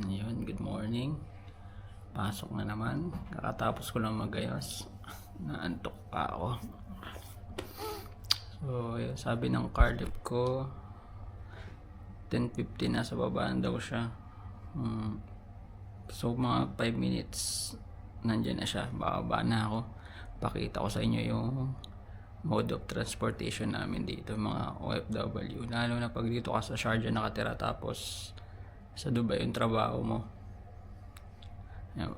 Ayun, good morning. Pasok na naman. Kakatapos ko lang magayos. Naantok pa ako. So, sabi ng car lip ko, 10.50 na sa babaan daw siya. Hmm. So, mga 5 minutes, nandyan na siya. Bababa na ako. Pakita ko sa inyo yung mode of transportation namin dito, mga OFW. Lalo na pag dito ka sa Sharjah nakatira tapos sa Dubai yung trabaho mo. Yan.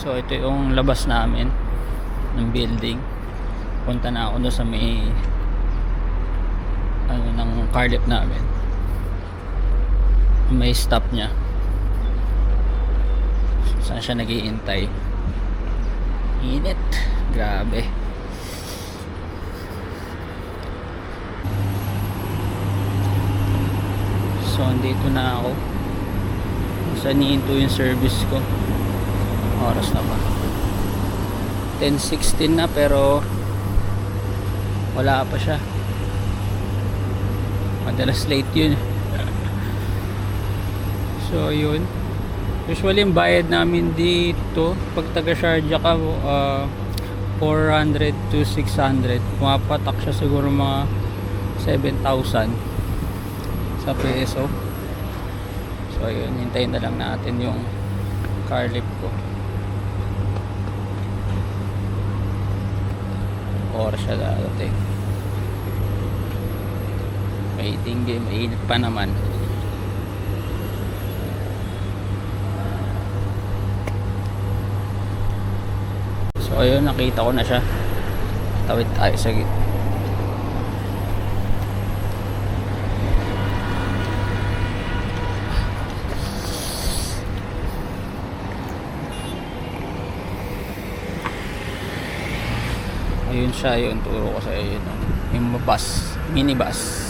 So ito yung labas namin ng building. Punta na ako doon sa may ano ng car lip namin. May stop niya. Saan siya naghihintay? Init. Grabe. So andito na ako. Saan nihinto yung service ko? Oras na ba? 10.16 na pero wala pa siya. Madalas late yun. So yun. Usually yung bayad namin dito pag taga Sharjah ka uh, 400 to 600 pumapatak siya siguro mga 7,000 sa peso. So yun. Hintayin na lang natin yung car lift ko oras siya dadating waiting game mainit pa naman. So ayun nakita ko na siya. Tawid tayo sa git ayun siya yun turo ko sa iyo yun yung bus minibus